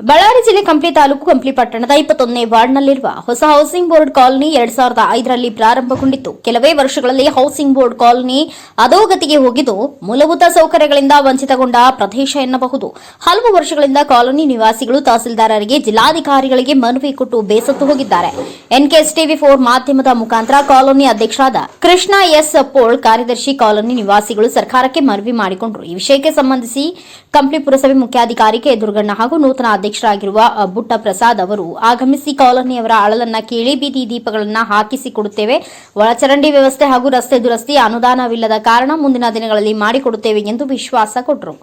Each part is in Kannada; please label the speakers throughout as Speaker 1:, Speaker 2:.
Speaker 1: ಬಳ್ಳಾರಿ ಜಿಲ್ಲೆ ಕಂಪ್ಲಿ ತಾಲೂಕು ಕಂಪ್ಲಿ ಪಟ್ಟಣದ ಇಪ್ಪತ್ತೊಂದನೇ ವಾರ್ಡ್ನಲ್ಲಿರುವ ಹೊಸ ಹೌಸಿಂಗ್ ಬೋರ್ಡ್ ಕಾಲನಿ ಎರಡ್ ಸಾವಿರದ ಐದರಲ್ಲಿ ಪ್ರಾರಂಭಗೊಂಡಿತ್ತು. ಕೆಲವೇ ವರ್ಷಗಳಲ್ಲಿ ಹೌಸಿಂಗ್ ಬೋರ್ಡ್ ಕಾಲನಿ ಅಧೋಗತಿಗೆ ಹೋಗಿದ್ದು ಮೂಲಭೂತ ಸೌಕರ್ಯಗಳಿಂದ ವಂಚಿತಗೊಂಡ ಪ್ರದೇಶ ಎನ್ನಬಹುದು. ಹಲವು ವರ್ಷಗಳಿಂದ ಕಾಲೋನಿ ನಿವಾಸಿಗಳು ತಹಸೀಲ್ದಾರರಿಗೆ ಜಿಲ್ಲಾಧಿಕಾರಿಗಳಿಗೆ ಮನವಿ ಕೊಟ್ಟು ಬೇಸತ್ತು ಹೋಗಿದ್ದಾರೆ. ಎನ್ಕೆಎಸ್ ಟಿವಿ ಫೋರ್ ಮಾಧ್ಯಮದ ಮುಖಾಂತರ ಕಾಲೋನಿ ಅಧ್ಯಕ್ಷರಾದ ಕೃಷ್ಣ ಎಸ್ ಪೋಳ್ ಕಾರ್ಯದರ್ಶಿ ಕಾಲೋನಿ ನಿವಾಸಿಗಳು ಸರ್ಕಾರಕ್ಕೆ ಮನವಿ ಮಾಡಿಕೊಂಡರು. ಈ ವಿಷಯಕ್ಕೆ ಸಂಬಂಧಿಸಿ ಕಂಪ್ಲಿ ಪುರಸಭೆ ಮುಖ್ಯಾಧಿಕಾರಿ ಕೆ ದುರ್ಗಣ್ಣ ಹಾಗೂ ನೂತನ ಅಧ್ಯಕ್ಷರಾಗಿರುವ ಬುಟ್ಟ ಪ್ರಸಾದ್ ಅವರು, ಆಗಮಿಸಿ ಕಾಲೋನಿಯವರ ಅಳಲನ್ನ ಕೇಳಿ ಬೀದಿ ದೀಪಗಳನ್ನ ಹಾಕಿಸಿ ಕೊಡುತ್ತೇವೆ. ಒಳಚರಂಡಿ ವ್ಯವಸ್ಥೆ ಹಾಗೂ ರಸ್ತೆ ದುರಸ್ತಿ ಅನುದಾನವಿಲ್ಲದ ಕಾರಣ ಮುಂದಿನ ದಿನಗಳಲ್ಲಿ ಮಾಡಿಕೊಡುತ್ತೇವೆ ಎಂದು ವಿಶ್ವಾಸ ಕೊಟ್ಟರು.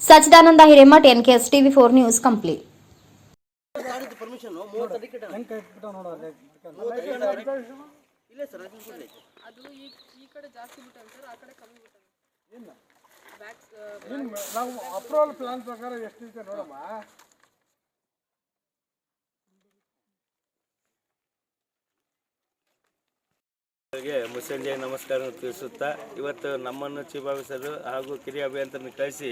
Speaker 1: Sachidananda Hiremath NKS TV four news
Speaker 2: complete approval plan ಪ್ರಕಾರ ಎಷ್ಟಿದೆ ನೋಡಮ್ಮ?
Speaker 3: ಅವರಿಗೆ ಮುಸ್ಸಂಜೆ ನಮಸ್ಕಾರ ತಿಳಿಸುತ್ತಾ ಇವತ್ತು ನಮ್ಮನ್ನು ಚಿಭಾವಿಸಲು ಹಾಗೂ ಕಿರಿಯ ಅಭಿಯಂತರನ್ನು ಕಳಿಸಿ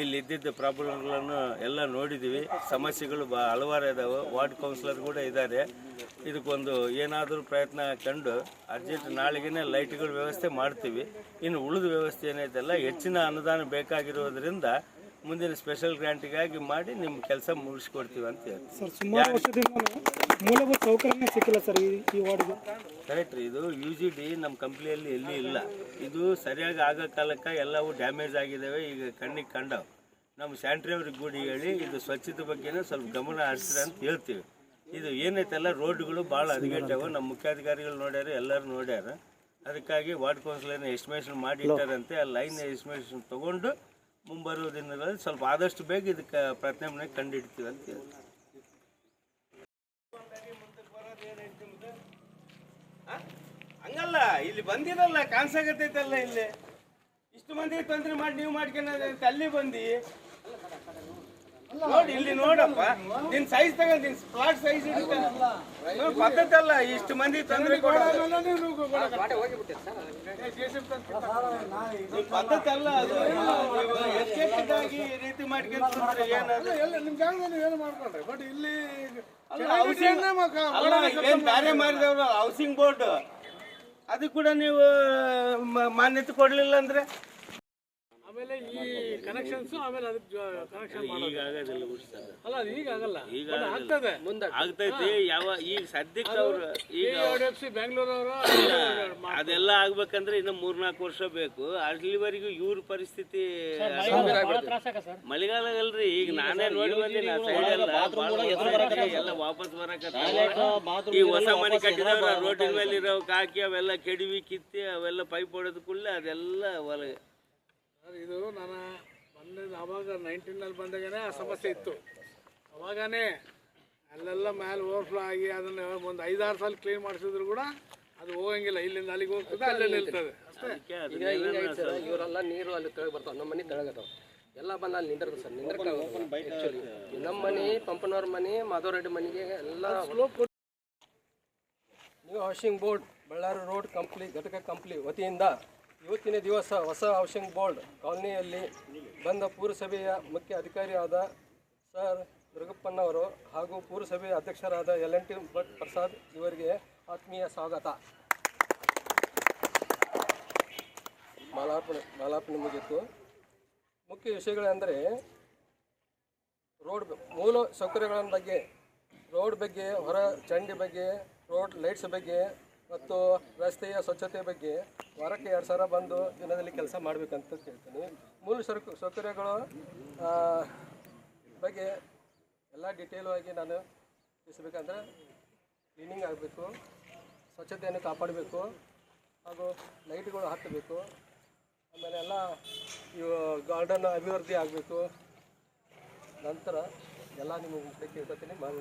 Speaker 3: ಇಲ್ಲಿ ಇದ್ದಿದ್ದ ಪ್ರಾಬ್ಲಮ್ಗಳನ್ನು ಎಲ್ಲ ನೋಡಿದ್ದೀವಿ. ಸಮಸ್ಯೆಗಳು ಬಾ ಹಲವಾರು ಇದಾವೆ. ವಾರ್ಡ್ ಕೌನ್ಸಿಲರ್ ಕೂಡ ಇದ್ದಾರೆ. ಇದಕ್ಕೊಂದು ಏನಾದರೂ ಪ್ರಯತ್ನ ಕಂಡು ಅರ್ಜೆಂಟ್ ನಾಳೆಗೇ ಲೈಟ್ಗಳ ವ್ಯವಸ್ಥೆ ಮಾಡ್ತೀವಿ. ಇನ್ನು ಉಳಿದ ವ್ಯವಸ್ಥೆ ಏನೈತಲ್ಲ ಹೆಚ್ಚಿನ ಅನುದಾನ ಬೇಕಾಗಿರೋದ್ರಿಂದ ಮುಂದಿನ ಸ್ಪೆಷಲ್ ಗ್ರಾಂಟಿಗಾಗಿ ಮಾಡಿ ನಿಮ್ಮ ಕೆಲಸ ಮುಗಿಸ್ಕೊಡ್ತೀವಿ ಅಂತ ಹೇಳ್ತೀವಿ.
Speaker 2: ಸರ್ ಸುಮಾರು ವರ್ಷದಿಂದ ಮೂಲಭೂತ ಸೌಕರ್ಯನೇ ಸಿಕ್ಕಿಲ್ಲ ಸರ್ ಈ ಈ ವಾರ್ಡ್ಗೆ.
Speaker 3: ಕರೆಕ್ಟ್ ರೀ ಇದು ಯು ಜಿ ಡಿ ನಮ್ಮ ಕಂಪ್ನಿಯಲ್ಲಿ ಎಲ್ಲಿ ಇಲ್ಲ. ಇದು ಸರಿಯಾಗಿ ಆಗೋ ಕಾಲಕ್ಕೆ ಎಲ್ಲವೂ ಡ್ಯಾಮೇಜ್ ಆಗಿದ್ದಾವೆ ಈಗ ಕಣ್ಣಿಗೆ ಕಂಡವು. ನಮ್ಮ ಸ್ಯಾಂಟ್ರಿ ಅವ್ರಿಗೆ ಗೂಡಿ ಹೇಳಿ ಇದು ಸ್ವಚ್ಛತೆ ಬಗ್ಗೆನೇ ಸ್ವಲ್ಪ ಗಮನ ಹರಿಸ್ರಿ ಅಂತ ಹೇಳ್ತೀವಿ. ಇದು ಏನೈತೆಲ್ಲ ರೋಡ್ಗಳು ಭಾಳ ಹದಗೆಟ್ಟವು. ನಮ್ಮ ಮುಖ್ಯಾಧಿಕಾರಿಗಳು ನೋಡ್ಯಾರ ಎಲ್ಲರೂ ನೋಡ್ಯಾರ. ಅದಕ್ಕಾಗಿ ವಾರ್ಡ್ ಕೌನ್ಸಿಲರ್ನ ಎಸ್ಟಿಮೇಷನ್ ಮಾಡಿ ಇಟ್ಟಾರಂತೆ ಆ ಲೈನ್ ಎಸ್ಟಿಮೇಷನ್ ತೊಗೊಂಡು ಮುಂಬರುವ ದಿನಗಳಲ್ಲಿ ಸ್ವಲ್ಪ ಆದಷ್ಟು ಬೇಗ ಇದಕ್ಕೆ ಪ್ರತ್ಯಾಮ್ನಾಯ ಕಂಡಿಡ್ತೀವಿ ಅಂತ ಹೇಳ್ತೀವಿ ಹಂಗಲ್ಲ, ಇಲ್ಲಿ ಬಂದಿರಲ್ಲ ಕಾಣಿಸಾಗತ್ತೈತಲ್ಲ ಇಲ್ಲಿ. ಇಷ್ಟು ಮಂದಿ ತೊಂದರೆ ಮಾಡಿ, ನೀವು ಮಾಡ್ಕೊಂಡು ಅಲ್ಲಿ ಬಂದಿ ನೋಡಿ ಇಲ್ಲಿ ನೋಡಪ್ಪ. ನಿನ್ ಸೈಜ್ ತಗೊಂಡ್ ನಿನ್ ಪ್ಲಾಟ್ ಸೈಜ್ ಪದ್ಧತಿ ಅಲ್ಲ ಇಷ್ಟು ಮಂದಿ ತೊಂದರೆ ಪದ್ಧತಿ ಅಲ್ಲ ಅದು ಎಚ್ಚೆತ್ತದಾಗಿ ಈ ರೀತಿ ಮಾಡ್ಕೊಂಡ್ರೆ ಏನದು
Speaker 2: ಎಲ್ಲ ನಿಮ್ಮ ಜಾಗದಲ್ಲಿ ಏನು ಮಾಡ್ಕೊಂಡ್ರೆ? ಬಟ್ ಇಲ್ಲಿ
Speaker 3: ಇಲ್ಲೇನ್ ಬ್ಯಾರೆ ಮಾಡಿದವ್ರು ಹೌಸಿಂಗ್ ಬೋರ್ಡ್ ಅದು ಕೂಡ ನೀವು ಮಾನ್ಯತೆ ಕೊಡ್ಲಿಲ್ಲ ಅಂದ್ರೆ?
Speaker 2: ಆಮೇಲೆ ಈ ಕನೆಕ್ಷನ್ಸ್ ಆಮೇಲೆ ಅದಕ್ಕೆ ಕನೆಕ್ಷನ್
Speaker 3: ಈಗ ಆಗೋದಿಲ್ಲ ಬಿಡಿ ಸರ್.
Speaker 2: ಅಲ್ಲ ಅದು ಈಗ ಆಗಲ್ಲ.
Speaker 3: ಈಗ
Speaker 2: ಆಗ್ತದೆ.
Speaker 3: ಆಗ್ತೈತಿ ಯಾವ ಈಗ ಸದ್ಯಕ್ಕೆ ಅವ್ರು ಈಗ
Speaker 2: ಎಫ್ ಸಿ ಬೆಂಗಳೂರವರು
Speaker 3: ಅದೆಲ್ಲ ಆಗ್ಬೇಕಂದ್ರೆ ಇನ್ನು ಮೂರ್ನಾಲ್ಕು ವರ್ಷ ಬೇಕು. ಅಲ್ಲಿವರೆಗೂ ಇವ್ರ ಪರಿಸ್ಥಿತಿ ಮಳೆಗಾಲ ಅಲ್ರಿ ಈಗ ನಾನೇ ನೋಡಿ ಬಂದಿನಿ ಎಲ್ಲ ವಾಪಸ್ ಬರಕತ್ತ ಈ ಹೊಸ ಮನೆ ಕಟ್ಟಿದವ್ರ ರೋಡಿನ ಮೇಲೆ ಇರೋ ಹಾಕಿ ಅವೆಲ್ಲ ಕೆಡವಿ ಕಿತ್ತಿ ಅವೆಲ್ಲ ಪೈಪ್ ಹೊಡೆದ ಕೂಡಲೇ ಅದೆಲ್ಲ ಹೊಲಗೆ
Speaker 2: ಸರ್ ಇದು ನಾನು ಬಂದಿದ್ದು ಅವಾಗ ನೈನ್ಟೀನಲ್ಲಿ ಬಂದಾಗನೇ ಆ ಸಮಸ್ಯೆ ಇತ್ತು. ಅವಾಗನೇ ಅಲ್ಲೆಲ್ಲ ಮ್ಯಾಲೆ ಓವರ್ಫ್ಲೋ ಆಗಿ ಅದನ್ನು ಒಂದು ಐದಾರು ಸಲ ಕ್ಲೀನ್ ಮಾಡಿಸಿದ್ರು ಕೂಡ ಅದು ಹೋಗಂಗಿಲ್ಲ. ಇಲ್ಲಿಂದ ಅಲ್ಲಿಗೆ ಹೋಗ್ತದೆ ಅಲ್ಲೇ ನಿಲ್ತದೆ. ಅಷ್ಟೇ.
Speaker 4: ಇವರೆಲ್ಲ ನೀರು ಅಲ್ಲಿ ಕೆಳಗೆ ಬರ್ತಾವೆ. ನಮ್ಮ ಮನೆ ತೆಳಗತಾವ ಎಲ್ಲ ಬಂದು ಅಲ್ಲಿ ನಿಂದಿರ್ತದೆ ಸರ್. ಆ್ಯಕ್ಚುಲಿ ನಮ್ಮ ಮನೆ ಪಂಪನವ್ರ ಮನೆ ಮಾಧವರೆಡ್ಡಿ ಮನೆಗೆ ಎಲ್ಲ new housing board Ballari road Kampli ಘಟಕ ಕಂಪ್ಲಿ ವತಿಯಿಂದ ಇವತ್ತಿನ ದಿವಸ ಹೊಸ ಹೌಸಿಂಗ್ ಬೋರ್ಡ್ ಕಾಲನಿಯಲ್ಲಿ ಬಂದ ಪುರಸಭೆಯ ಮುಖ್ಯ ಅಧಿಕಾರಿಯಾದ ಸರ್ ದುರ್ಗಪ್ಪನವರು ಹಾಗೂ ಪುರಸಭೆಯ ಅಧ್ಯಕ್ಷರಾದ L N T Bhat Prasad ಇವರಿಗೆ ಆತ್ಮೀಯ ಸ್ವಾಗತ. ಮಾಲಾರ್ಪಣೆ ಮಾಲಾರ್ಪಣೆ ಮುಗಿಯಿತು. ಮುಖ್ಯ ವಿಷಯಗಳೆಂದರೆ ರೋಡ್ ಮೂಲ ಸೌಕರ್ಯಗಳ ಬಗ್ಗೆ, ರೋಡ್ ಬಗ್ಗೆ, ಹೊರ ಚಂಡಿ ಬಗ್ಗೆ, ರೋಡ್ ಲೈಟ್ಸ್ ಬಗ್ಗೆ ಮತ್ತು ರಸ್ತೆಯ ಸ್ವಚ್ಛತೆ ಬಗ್ಗೆ ವಾರಕ್ಕೆ ಎರಡು ಸಾವಿರ ಬಂದು ದಿನದಲ್ಲಿ ಕೆಲಸ ಮಾಡಬೇಕಂತ ಕೇಳ್ತೀನಿ. ಮೂಲ ಸರಕು ಸೌಕರ್ಯಗಳು ಬಗ್ಗೆ ಎಲ್ಲ ಡಿಟೇಲ್ ಆಗಿ ನಾನು ತಿಳಿಸ್ಬೇಕಂದ್ರೆ ಕ್ಲೀನಿಂಗ್ ಆಗಬೇಕು, ಸ್ವಚ್ಛತೆಯನ್ನು ಕಾಪಾಡಬೇಕು ಹಾಗೂ ಲೈಟ್ಗಳು ಹಾಕಬೇಕು. ಆಮೇಲೆ ಎಲ್ಲ ಇವು ಗಾರ್ಡನ್ ಅಭಿವೃದ್ಧಿ ಆಗಬೇಕು. ನಂತರ ಎಲ್ಲ ನಿಮಗೆ ಕೇಳ್ಕೊತೀನಿ ಮಾಡಿ